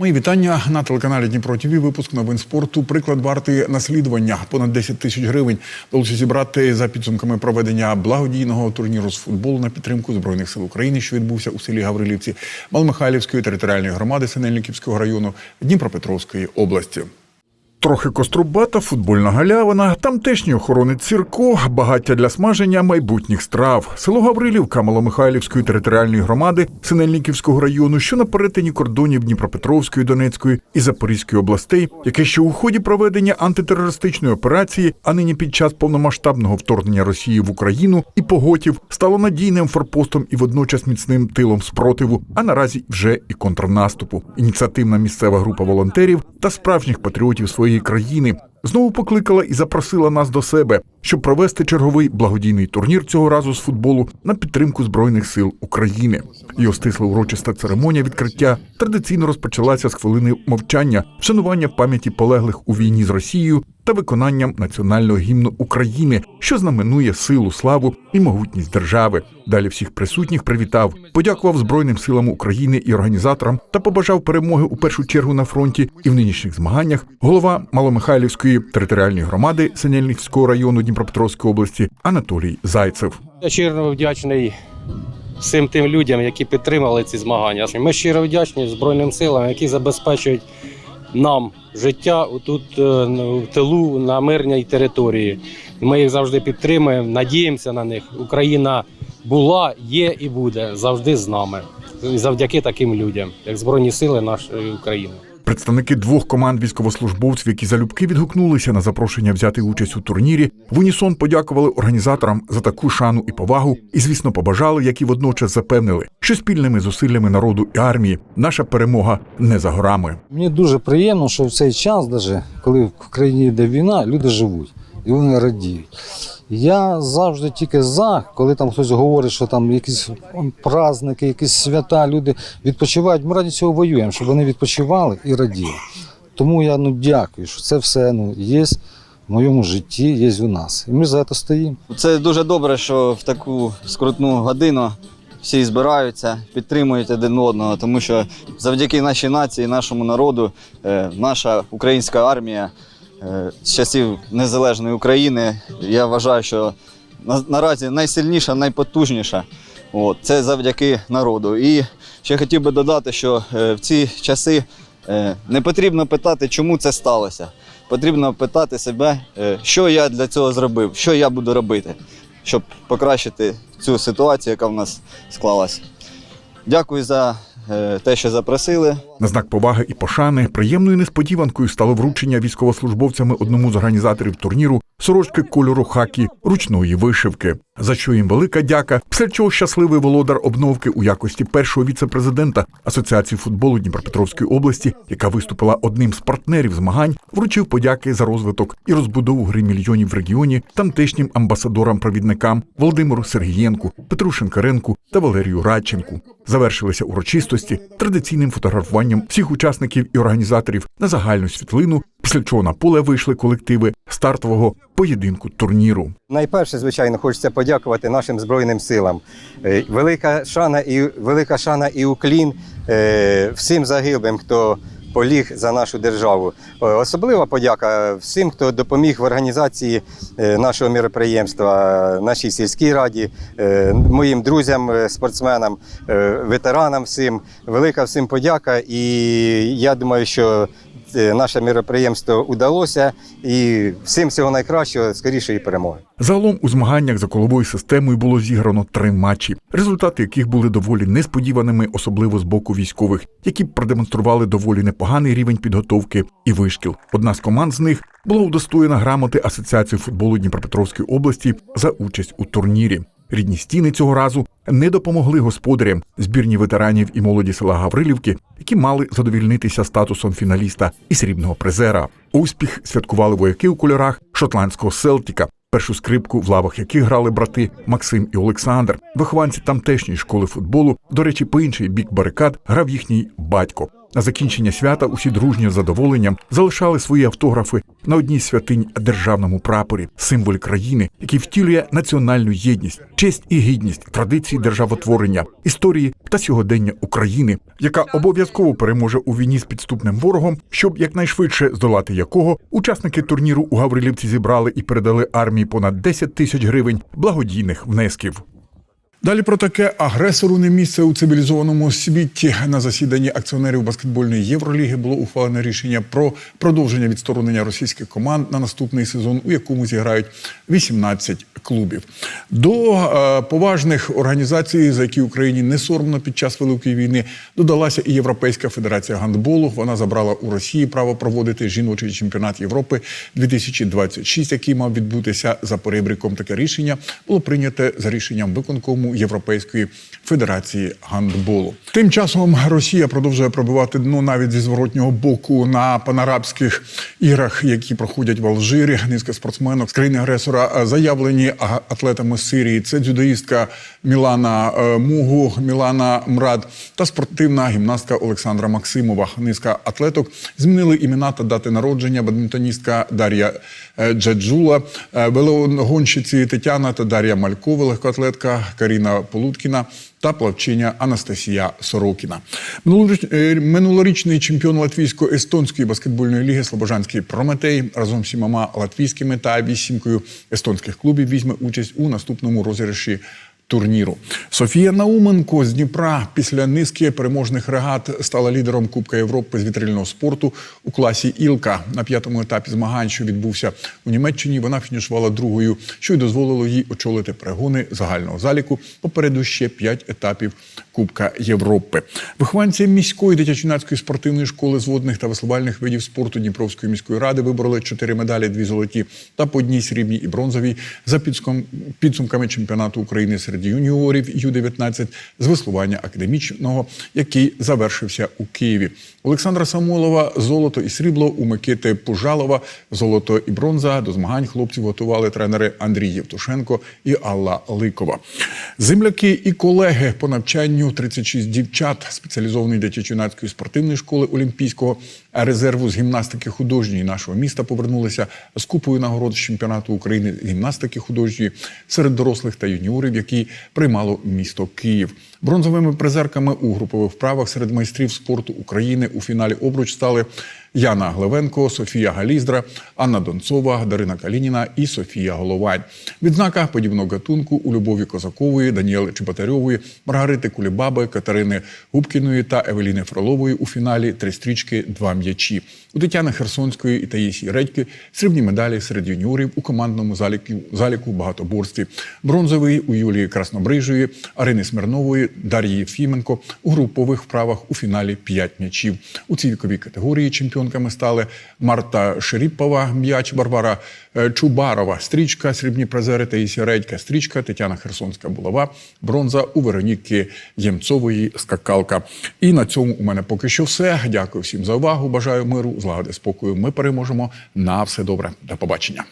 Мої вітання на телеканалі Дніпро Тіві. Випуск новин спорту. Приклад варти наслідування. Понад 10 тисяч гривень вдалося зібрати за підсумками проведення благодійного турніру з футболу на підтримку збройних сил України, що відбувся у селі Гаврилівці Малмихайлівської територіальної громади Синельниківського району Дніпропетровської області. Трохи кострубата, футбольна галявина, тамтешні охорони цирко, багаття для смаження майбутніх страв. Село Гаврилівка Маломихайлівської територіальної громади Синельниківського району, що на перетині кордонів Дніпропетровської, Донецької і Запорізької областей, яке ще у ході проведення антитерористичної операції, а нині під час повномасштабного вторгнення Росії в Україну і поготів стало надійним форпостом і водночас міцним тилом спротиву, а наразі вже і контрнаступу. Ініціативна місцева група волонтерів та справжніх патріотів своєї країни знову покликала і запросила нас до себе, щоб провести черговий благодійний турнір цього разу з футболу на підтримку збройних сил України. Його стисла урочиста церемонія відкриття традиційно розпочалася з хвилини мовчання, вшанування пам'яті полеглих у війні з Росією та виконанням національного гімну України, що знаменує силу, славу і могутність держави. Далі всіх присутніх привітав, подякував Збройним силам України і організаторам та побажав перемоги у першу чергу на фронті і в нинішніх змаганнях. Голова Маломихайлівської територіальної громади Синельниківського району Дніпропетровської області Анатолій Зайцев. Я щиро вдячний всім тим людям, які підтримали ці змагання. Ми щиро вдячні Збройним силам, які забезпечують нам життя тут в тилу на мирній території. Ми їх завжди підтримуємо, надіємося на них. Україна була, є і буде завжди з нами. Завдяки таким людям, як Збройні сили нашої України. Представники двох команд військовослужбовців, які залюбки відгукнулися на запрошення взяти участь у турнірі, в унісон подякували організаторам за таку шану і повагу, і, звісно, побажали, як і водночас запевнили, що спільними зусиллями народу і армії наша перемога не за горами. Мені дуже приємно, що в цей час, навіть коли в країні йде війна, люди живуть і вони радіють. Я завжди тільки за, коли там хтось говорить, що там якісь праздники, якісь свята, люди відпочивають. Ми раді цього воюємо, щоб вони відпочивали і раділи. Тому я ну дякую, що це все ну, є в моєму житті, є у нас. І ми за це стоїмо. Це дуже добре, що в таку скрутну годину всі збираються, підтримують один одного, тому що завдяки нашій нації, нашому народу, е, наша українська армія з часів незалежної України, я вважаю, що наразі найсильніша, найпотужніша. От, це завдяки народу. І ще хотів би додати, що е, в ці часи е, не потрібно питати, чому це сталося. Потрібно питати себе, е, що я для цього зробив, що я буду робити, щоб покращити цю ситуацію, яка в нас склалася. Дякую за е, те, що запросили. На знак поваги і пошани приємною несподіванкою стало вручення військовослужбовцями одному з організаторів турніру сорочки кольору хакі ручної вишивки. За що їм велика дяка. Після чого щасливий володар обновки у якості першого віце-президента Асоціації футболу Дніпропетровської області, яка виступила одним з партнерів змагань, вручив подяки за розвиток і розбудову гри мільйонів в регіоні тамтешнім амбасадорам-провідникам Володимиру Сергієнку, Петру Шинкаренку та Валерію Радченку. Завершилися урочистості традиційним фотографуванням всіх учасників і організаторів на загальну світлину, після чого на поле вийшли колективи стартового поєдинку турніру. Найперше, звичайно, хочеться подякувати нашим збройним силам. Е, Велика шана і велика шана і уклін е, всім загиблим, хто поліг за нашу державу. Е, Особлива подяка всім, хто допоміг в організації нашого міроприємства, нашій сільській раді, моїм друзям, спортсменам, ветеранам всім. Велика всім подяка. І я думаю, що наше міроприємство удалося. І всім всього найкращого, скорішої перемоги. Загалом у змаганнях за коловою системою було зіграно три матчі, результати яких були доволі несподіваними, особливо з боку військових, які продемонстрували доволі непоганий рівень підготовки і вишкіл. Одна з команд з них була удостоєна грамоти Асоціації футболу Дніпропетровської області за участь у турнірі. Рідні стіни цього разу не допомогли господарям збірні ветеранів і молоді села Гаврилівки, які мали задовільнитися статусом фіналіста і срібного призера. Успіх святкували вояки у кольорах шотландського Селтіка, першу скрипку в лавах яких грали брати Максим і Олександр, вихованці тамтешньої школи футболу. До речі, по інший бік барикад грав їхній батько. На закінчення свята усі дружньо з задоволенням залишали свої автографи на одній святинь державному прапорі, символі країни, який втілює національну єдність, честь і гідність традиції державотворення, історії та сьогодення України, яка обов'язково переможе у війні з підступним ворогом, щоб якнайшвидше здолати якого учасники турніру у Гаврилівці зібрали і передали армії понад 10 тисяч гривень благодійних внесків. Далі про таке агресору не місце у цивілізованому світі на засіданні акціонерів баскетбольної євроліги було ухвалене рішення про продовження відсторонення російських команд на наступний сезон, у якому зіграють 18 клубів. До е, поважних організацій, за які Україні не соромно під час великої війни, додалася і Європейська федерація гандболу. Вона забрала у Росії право проводити жіночий чемпіонат Європи 2026, який мав відбутися за поребриком. Таке рішення було прийняте за рішенням виконкому Європейської федерації гандболу. Тим часом Росія продовжує пробивати дно навіть зі зворотнього боку на панарабських іграх, які проходять в Алжирі. Низка спортсменок з країни агресора заявлені атлетами Сирії. Це дзюдоїстка Мілана е, Мугу, Мілана Мрад та спортивна гімнастка Олександра Максимова. Низка атлеток змінили імена та дати народження. Бадмінтоністка Дар'я е, Джаджула, е, велогонщиці Тетяна та Дар'я Малькова, легкоатлетка Каріна Полуткіна та плавчиня Анастасія Сорокіна. Е, Минулорічний чемпіон латвійсько-естонської баскетбольної ліги Слобожанський Прометей разом з сімома латвійськими та вісімкою естонських клубів візьме участь у наступному розіграші турніру. Софія Науменко з Дніпра після низки переможних регат стала лідером Кубка Європи з вітрильного спорту у класі Ілка. На п'ятому етапі змагань, що відбувся у Німеччині, вона фінішувала другою, що й дозволило їй очолити перегони загального заліку. Попереду ще п'ять етапів Кубка Європи. Вихованці міської дитячо-юнацької спортивної школи з водних та веслувальних видів спорту Дніпровської міської ради вибороли чотири медалі, дві золоті та по одній срібній і бронзовій за підсумками чемпіонату України серед юніорів Ю-19 з веслування академічного, який завершився у Києві. Олександра Самойлова золото і срібло у Микити Пужалова, золото і бронза. До змагань хлопців готували тренери Андрій Євтушенко і Алла Ликова. Земляки і колеги по навчанню 36 дівчат спеціалізованої дитячо-юнацької спортивної школи Олімпійського резерву з гімнастики художньої нашого міста повернулися з купою нагород чемпіонату України з гімнастики художньої серед дорослих та юніорів, які приймало місто Київ. Бронзовими призерками у групових вправах серед майстрів спорту України у фіналі обруч стали Яна Глевенко, Софія Галіздра, Анна Донцова, Дарина Калініна і Софія Головань. Відзнака подібного гатунку у Любові Козакової, Даніели Чеботарьової, Маргарити Кулібаби, Катерини Губкіної та Евеліни Фролової у фіналі три стрічки, два м'ячі. У Тетяни Херсонської і Таїсії Редьки срібні медалі серед юніорів у командному заліку, заліку багатоборстві. Бронзовий у Юлії Краснобрижої, Арини Смирнової, Дар'ї Єфіменко у групових вправах у фіналі п'ять м'ячів. У цій віковій категорії чемпіонками стали Марта Шеріпова, м'яч, Барбара е, Чубарова, стрічка, срібні призери Таїсія Редька, стрічка, Тетяна Херсонська булава, бронза у Вероніки Ємцової скакалка. І на цьому у мене поки що все. Дякую всім за увагу. Бажаю миру, злагоди, спокою. Ми переможемо. На все добре. До побачення.